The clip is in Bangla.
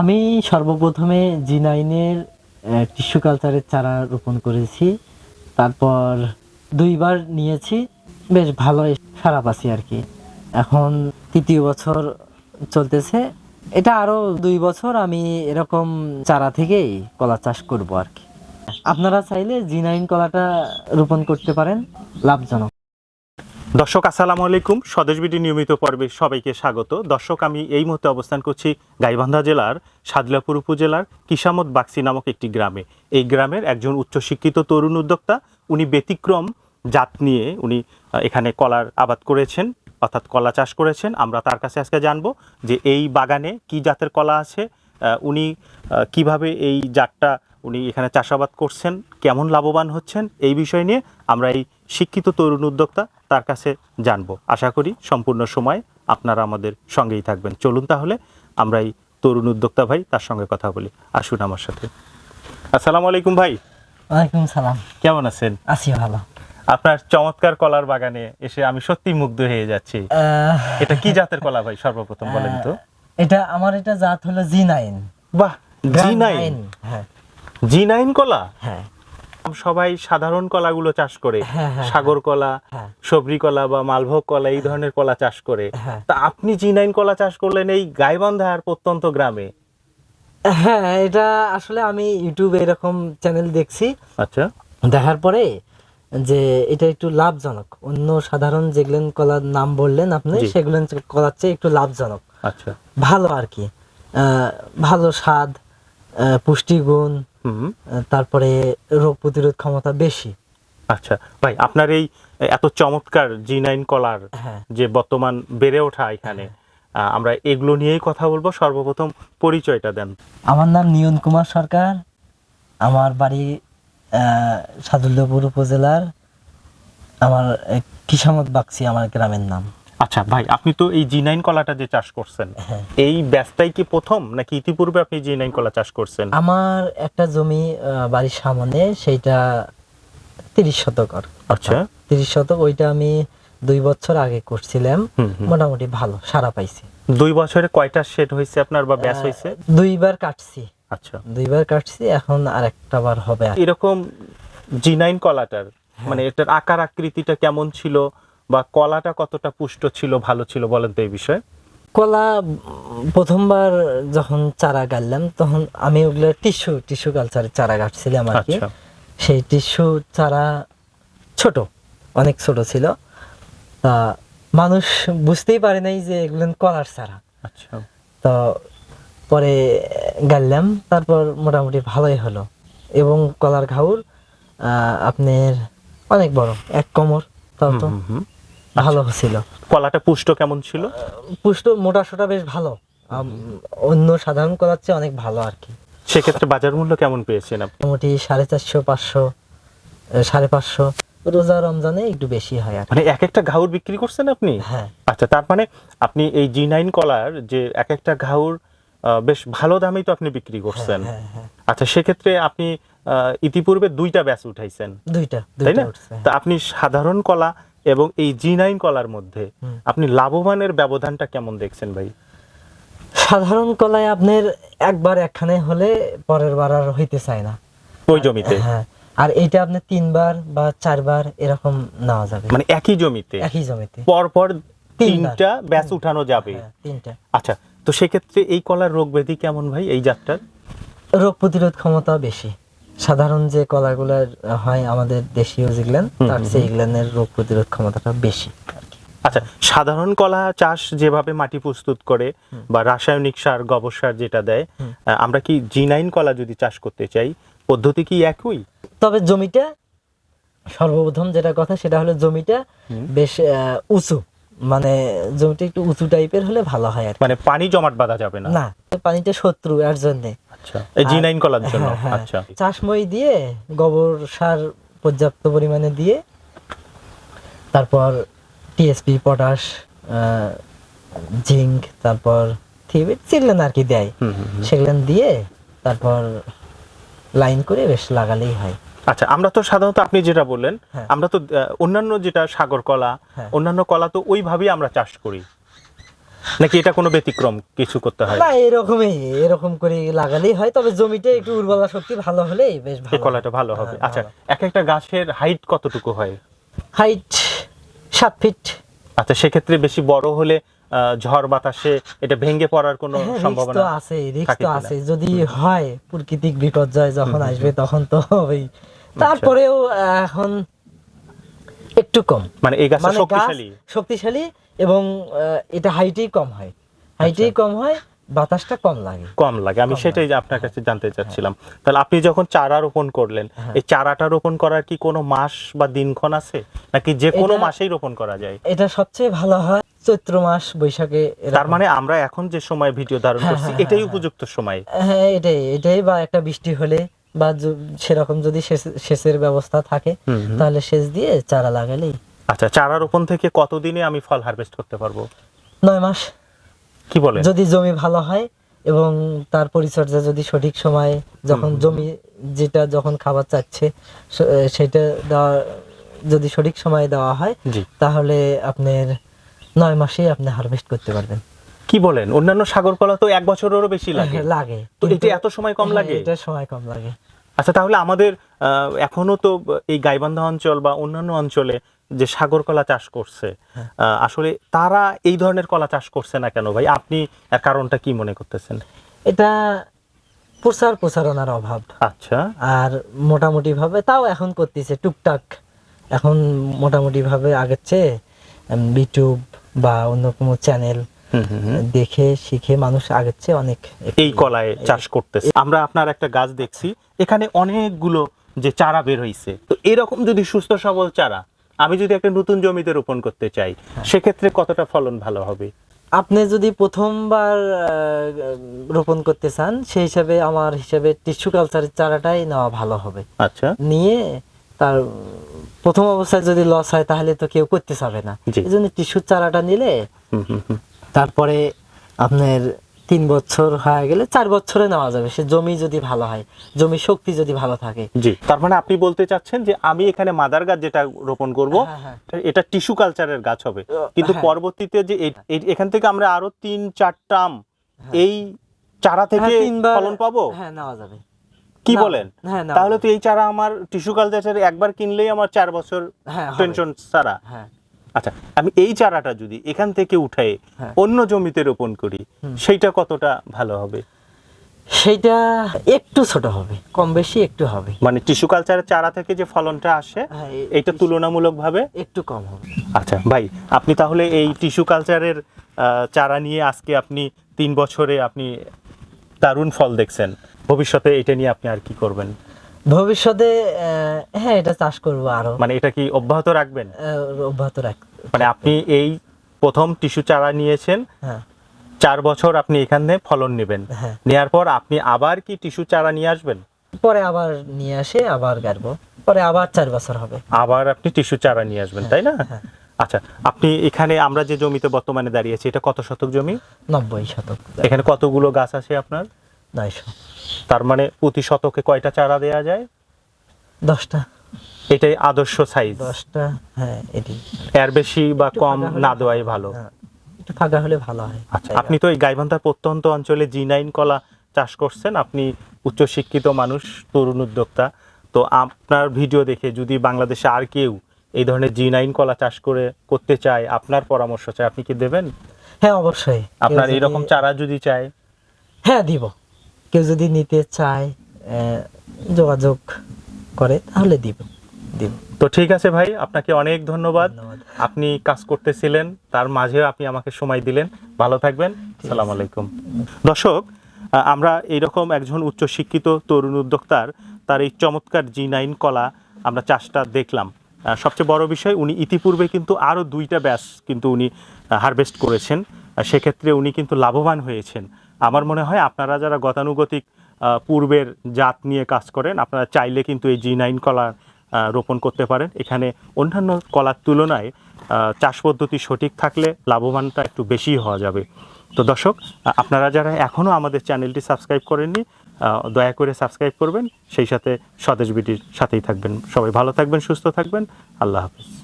আমি সর্বপ্রথমে জিনাইনের টিস্যু কালচারের চারা রোপণ করেছি। তারপর দুইবার নিয়েছি। বেশ ভালো সারা পাচ্ছি আর কি। এখন তৃতীয় বছর চলতেছে। এটা আরও দুই বছর আমি এরকম চারা থেকেই কলা চাষ করব আর কি। আপনারা চাইলে জি নাইন কলাটা রোপণ করতে পারেন। লাভজনক। দর্শক, আসসালামু আলাইকুম। স্বদেশ বিডি নিয়মিত পর্বে সবাইকে স্বাগত। দর্শক, আমি এই মুহূর্তে অবস্থান করছি গাইবান্ধা জেলার সাদলাপুর উপজেলার কিসামত বাক্সি নামক একটি গ্রামে। এই গ্রামের একজন উচ্চশিক্ষিত তরুণ উদ্যোক্তা, উনি ব্যতিক্রম জাত নিয়ে উনি এখানে কলার আবাদ করেছেন, অর্থাৎ কলা চাষ করেছেন। আমরা তার কাছে আজকে জানব যে এই বাগানে কি জাতের কলা আছে উনি কীভাবে এই জাতটা উনি এখানে চাষাবাদ করছেন, কেমন লাভবান হচ্ছেন, এই বিষয় নিয়ে আমরা এই শিক্ষিত তরুণ উদ্যোক্তা তার কাছে জানব। আশা করি সম্পূর্ণ সময় আপনারা আমাদের সঙ্গেই থাকবেন। চলুন তাহলে আমরা এই তরুণ উদ্যোক্তা ভাই তার সঙ্গে কথা বলি। আসুন আমার সাথে। আসসালামু আলাইকুম ভাই। ওয়ালাইকুম সালাম। কেমন আছেন? আছি ভালো। আপনার চমৎকার কলার বাগানে এসে আমি সত্যি মুগ্ধ হয়ে যাচ্ছি। এটা কি জাতের কলা ভাই সর্বপ্রথম বলেন তো? এটা আমার এটা জাত হলো জি নাইন বাহ জি নাইন হ্যাঁ। জি নাইন কলা? হ্যাঁ। সবাই সাধারণ কলাগুলো চাষ করে। হ্যাঁ, হ্যাঁ, সাগর কলা হ্যাঁ। সবরি কলা বা মালভোগ কলা এই ধরনের কলা চাষ করে। হ্যাঁ। তা আপনি জি নাইন কলা চাষ করলেন এই গাইবান্ধার প্রত্যন্ত গ্রামে? হ্যাঁ এটা আসলে আমি ইউটিউবে এরকম চ্যানেল দেখছি। আচ্ছা। দেখার পরে যে এটা একটু লাভজনক। অন্য সাধারণ যেগুলো কলার নাম বললেন আপনি। সেগুলো কলার চেয়ে একটু লাভজনক। আচ্ছা। ভালো আর কি। ভালো স্বাদ পুষ্টিগুণ তারপরে রোগ প্রতিরোধ ক্ষমতা বেশি। আচ্ছা ভাই আপনার এই এত চমৎকার জি নাইন কলার হ্যাঁ। যে বর্তমান বেড়ে ওঠা এখানে আহ, আমরা এগুলো নিয়েই কথা বলব। সর্বপ্রথম পরিচয়টা দেন। আমার নাম নিয়ন কুমার সরকার। আমার বাড়ি সাদুল্যপুর উপজেলার। আমার কিসামত বাক্সি আমার গ্রামের নাম। আচ্ছা ভাই আপনি তো এই জি নাইন কলাটা যে চাষ করছেন হ্যাঁ। এই ব্যাচটাই কি প্রথম নাকি ইতিপূর্বে আপনি জি নাইন কলা চাষ করছেন? আমার একটা জমি বাড়ির সামনে সেইটা তিরিশ শতকর আচ্ছা। তিরিশ শতক ওইটা আমি দুই বছর আগে করছিলাম। মোটামুটি ভালো সারা পাইছি। দুই বছরে কয়টা সেট হয়েছে আপনার বা ব্যাচ হয়েছে দুইবার কাটছি। আচ্ছা। দুইবার কাটছি এখন আর একটা বার হবে। এরকম জি নাইন কলাটার মানে এটার আকার আকৃতিটা কেমন ছিল? বা কলাটা কতটা পুষ্ট ছিল ভালো ছিল বলেন তো এই বিষয়ে? কলা প্রথমবার যখন চারা গাড়লাম তখন আমি ওগুলো টিস্যু টিস্যু কালচারের চারা গাছছিলাম আর কি। আচ্ছা। সেই টিস্যু চারা ছোট অনেক ছোট ছিল। তা মানুষ বুঝতেই পারে নাই যে এগুলো কলার চারা। আচ্ছা। তো পরে গাড়লাম তারপর মোটামুটি ভালোই হলো। এবং কলার ঘাউর আহ, আপনার অনেক বড় এক কোমর তাও তো। হুম, হুম। ভালো ছিল। কলাটা পুষ্ট কেমন ছিল? পুষ্ট মোটা সোটা বেশ ভালো। অন্য সাধারণ কলার চেয়ে অনেক ভালো আর কি। সেক্ষেত্রে বাজার মূল্য কেমন পেয়েছেন আপনি? মোটামুটি সাড়ে চারশো পাঁচশো সাড়ে পাঁচশো। রোজা রমজানে একটু বেশি হয় আর মানে এক একটা ঘাউর বিক্রি করছেন আপনি? হ্যাঁ। আচ্ছা তার মানে আপনি এই জি নাইন কলার যে এক একটা ঘাউর বেশ ভালো দামেই তো আপনি বিক্রি করছেন। হ্যাঁ হ্যাঁ। আচ্ছা সেক্ষেত্রে আপনি ইতিপূর্বে দুইটা ব্যাচ উঠাইছেন। দুইটা তাই না? তা আপনি সাধারণ কলা এবং এই জি নাইন কলার মধ্যে আপনি লাভবানের ব্যবধানটা কেমন দেখছেন ভাই? সাধারণ কলায় আপনার একবার একখানে হলে পরের বার আর হইতে চায় না। ওই জমিতে? হ্যাঁ আর এইটা আপনি তিনবার বা চারবার এরকম নেওয়া যাবে। মানে একই জমিতে? একই জমিতে। পর পর তিনটা ব্যাচ উঠানো যাবে? হ্যাঁ, তিনটা। আচ্ছা তো সেক্ষেত্রে এই কলার রোগ ব্যাধি কেমন ভাই এই জাতটার? রোগ প্রতিরোধ ক্ষমতা বেশি। সাধারণ যে কলাগুলো হয় আমাদের দেশীয় যেগুলেন তার চেয়ে এগুলেনের রোগ প্রতিরোধ ক্ষমতাটা বেশি আচ্ছা সাধারণ কলা চাষ যেভাবে মাটি প্রস্তুত করে বা রাসায়নিক সার গোবর সার যেটা দেয় আমরা কি জিনাইন কলা যদি চাষ করতে চাই পদ্ধতি কি একই? তবে জমিটা সর্বপ্রথম যেটা কথা সেটা হলো জমিটা বেশ উঁচু। মানে জমিটা একটু উঁচু টাইপের হলে ভালো হয় আর মানে পানি জমাট বাঁধা যাবে না? না পানিটা শত্রু এর জন্য। আচ্ছা এই জি নাইন কলার জন্য হ্যাঁ, হ্যাঁ। আচ্ছা চাষমই দিয়ে গোবর সার পর্যাপ্ত পরিমাণে দিয়ে তারপর টিএসপি পটাশ জিঙ্ক তারপর থিবিট যেগুলো আর কি দেয় হুম। দিয়ে তারপর লাইন করে বেশ লাগালেই হয় আচ্ছা আমরা তো সাধারণত আপনি যেটা বললেন হ্যাঁ। আমরা তো অন্যান্য যেটা সাগর কলা। অন্যান্য কলা তো ওইভাবেই আমরা চাষ করি নাকি এটা কোনো ব্যতিক্রম কিছু করতে হয়? না এরকমই এরকম করে লাগালেই হয় তবে জমিতে একটু উর্বরা শক্তি ভালো হলেই বেশ ভালো। কলাটা ভালো হবে। হ্যাঁ, আচ্ছা এক একটা গাছের হাইট কতটুকু হয়? হাইট সাত ফিট আচ্ছা সেক্ষেত্রে বেশি বড় হলে ঝড় বাতাসে এটা ভেঙে পড়ার কোনো হ্যাঁ, সম্ভাবনা আছে রিস্ক তো আছে। যদি হয় প্রাকৃতিক বিপর্যয় যখন আসবে তখন তো ওই তারপরেও এখন একটু কম। মানে এই গাছটা মানে শক্তিশালী? শক্তিশালী এবং এটা হাইটেই কম হয়। হাইটেই আচ্ছা। কম হয় বাতাসটা কম লাগে। কম লাগে। আমি সেটাই আপনার কাছে জানতে চাচ্ছিলাম। তাহলে আপনি যখন চারা রোপণ করলেন হ্যাঁ। এই চারাটা রোপণ করার কি কোনো মাস বা দিনক্ষণ আছে? নাকি যে কোনো মাসেই রোপণ করা যায়? এটা সবচেয়ে ভালো হয় চৈত্র মাস বৈশাখে তার মানে আমরা এখন যে সময় ভিডিও ধারণ হ্যাঁ, করছি হ্যাঁ, এটাই হ্যাঁ, উপযুক্ত সময়। হ্যাঁ এটাই এটাই বা একটা বৃষ্টি হলে বা সেরকম যদি সেচ- সেচের ব্যবস্থা থাকে। তাহলে সেচ দিয়ে চারা লাগালেই আচ্ছা চারা রোপণ থেকে কতদিনে আমি ফল হারভেস্ট করতে পারব? নয় মাস। কি বলেন? যদি জমি ভালো হয় এবং তার পরিচর্যা যদি সঠিক সময়ে যখন জমি যেটা যখন খাবার চাচ্ছে সেটা দেওয়া যদি সঠিক সময়ে দেওয়া হয় তাহলে আপনার নয় মাসেই আপনি হারভেস্ট করতে পারবেন। কি বলেন? অন্যান্য সাগর কলা তো এক বছরেরও বেশি লাগে। হ্যাঁ, লাগে। তো এটা এত সময় কম হ্যাঁ, লাগে? এটা সময় কম লাগে। আচ্ছা তাহলে আমাদের এখনও তো এই গাইবান্ধা অঞ্চল বা অন্যান্য অঞ্চলে যে সাগর কলা চাষ করছে হ্যাঁ। আসলে তারা এই ধরনের কলা চাষ করছে না কেন ভাই? আপনি এর কারণটা কি মনে করতেছেন? এটা প্রচার প্রচারণার অভাব। আচ্ছা। আর মোটামুটি ভাবে তাও এখন করতেছে টুকটাক। এখন মোটামুটি ভাবে আগের চেয়ে ইউটিউব বা অন্য কোনো চ্যানেল। দেখে শিখে মানুষ আগের চেয়ে অনেক এই কলায় চাষ করতেছে। আমরা আপনার একটা গাছ দেখছি এখানে অনেকগুলো যে চারা বের হইছে। তো এরকম যদি সুস্থ সবল চারা আমি যদি একটা নতুন জমিতে রোপণ করতে চাই হ্যাঁ। সেক্ষেত্রে কতটা ফলন ভালো হবে? আপনি যদি প্রথমবার রোপণ করতে চান সেই হিসাবে আমার হিসাবে টিস্যু কালচারের চারাটাই নেওয়া ভালো হবে। আচ্ছা। নিয়ে তার প্রথম অবস্থায় যদি লস হয় তাহলে তো কেউ করতে চাবে না। এই জন্য টিস্যুর চারাটা নিলে। তারপরে আপনার তিন বছর হয়ে গেলে চার বছরে নেওয়া যাবে। সে জমি যদি ভালো হয় জমি শক্তি যদি ভালো থাকে। জি। তার মানে আপনি বলতে চাচ্ছেন যে আমি এখানে মাদার গাছ যেটা রোপণ করব হ্যাঁ, হ্যাঁ। এটা টিস্যু কালচারের গাছ হবে। কিন্তু হ্যাঁ। পরবর্তীতে যে এখান থেকে আমরা আরও তিন চারটা আম এই চারা থেকে ফলন পাবো? হ্যাঁ নেওয়া যাবে। কি বলেন? তাহলে তো এই চারা আমার টিস্যু কালচারে একবার কিনলেই আমার চার বছর টেনশন হ্যাঁ। আচ্ছা আমি এই চারাটা যদি এখান থেকে উঠাই হ্যাঁ। অন্য জমিতে রোপণ করি সেইটা কতটা ভালো হবে? সেইটা একটু ছোট হবে কম বেশি একটু হবে। মানে টিস্যু কালচারের চারা থেকে যে ফলনটা আসে এটা এ- এইটা তুলনামূলকভাবে একটু কম হবে। আচ্ছা ভাই আপনি তাহলে এই টিস্যু কালচারের চারা নিয়ে আজকে আপনি তিন বছরে আপনি দারুণ ফল দেখছেন। ভবিষ্যতে এটা নিয়ে আপনি আর কি করবেন? ভবিষ্যতে হ্যাঁ এটা চাষ করব আরও। মানে এটা কি অব্যাহত রাখবেন? অব্যাহত রাখ মানে আপনি এই প্রথম টিস্যু চারা নিয়েছেন হ্যাঁ। চার বছর আপনি এখানে ফলন নেবেন। হ্যাঁ। নেয়ার পর আপনি আবার কি টিস্যু চারা নিয়ে আসবেন? পরে আবার নিয়ে আসে আবার গাড়বো। পরে আবার চার বছর হবে। আবার আপনি টিস্যু চারা নিয়ে আসবেন তাই না? হ্যাঁ। আচ্ছা আপনি এখানে আমরা যে জমিতে বর্তমানে দাঁড়িয়েছি এটা কত শতক জমি? নব্বই শতক। এখানে কতগুলো গাছ আছে আপনার? নয়শো তার মানে প্রতি শতকে কয়টা চারা দেয়া যায়? দশটা। এটাই আদর্শ সাইজ দশটা হ্যাঁ এটি। এর বেশি বা কম না দেওয়াই ভালো। হ্যাঁ, একটু ফাঁকা হলে ভালো হয়। আচ্ছা আপনি তো এই গাইবান্ধার প্রত্যন্ত অঞ্চলে জি নাইন কলা চাষ করছেন আপনি উচ্চশিক্ষিত মানুষ তরুণ উদ্যোক্তা। তো আপনার ভিডিও দেখে যদি বাংলাদেশে আর কেউ এই ধরনের জি নাইন কলা চাষ করে করতে চায় আপনার পরামর্শ চাই আপনি কি দেবেন? হ্যাঁ অবশ্যই। আপনার এরকম চারা যদি চায়। হ্যাঁ দিব। কেউ যদি নিতে চায় যোগাযোগ করে তাহলে দিব দিব। তো ঠিক আছে ভাই আপনাকে অনেক ধন্যবাদ। আপনি কাজ করতেছিলেন তার মাঝেও আপনি আমাকে সময় দিলেন। ভালো থাকবেন সালাম আলাইকুম। দর্শক আমরা এইরকম একজন উচ্চশিক্ষিত তরুণ উদ্যোক্তার তার এই চমৎকার জি নাইন কলা আমরা চাষটা দেখলাম। সবচেয়ে বড় বিষয় উনি ইতিপূর্বে কিন্তু আরও দুইটা ব্যাস কিন্তু উনি হারভেস্ট করেছেন। সেক্ষেত্রে উনি কিন্তু লাভবান হয়েছেন। আমার মনে হয় আপনারা যারা গতানুগতিক পূর্বের জাত নিয়ে কাজ করেন, আপনারা চাইলে কিন্তু এই জি নাইন কলা রোপণ করতে পারেন। এখানে অন্যান্য কলার তুলনায় চাষ পদ্ধতি সঠিক থাকলে লাভবানটা একটু বেশি হওয়া যাবে। তো দর্শক আপনারা যারা এখনও আমাদের চ্যানেলটি সাবস্ক্রাইব করেননি দয়া করে সাবস্ক্রাইব করবেন। সেই সাথে স্বদেশ বিটির সাথেই থাকবেন। সবাই ভালো থাকবেন, সুস্থ থাকবেন। আল্লাহ হাফিজ।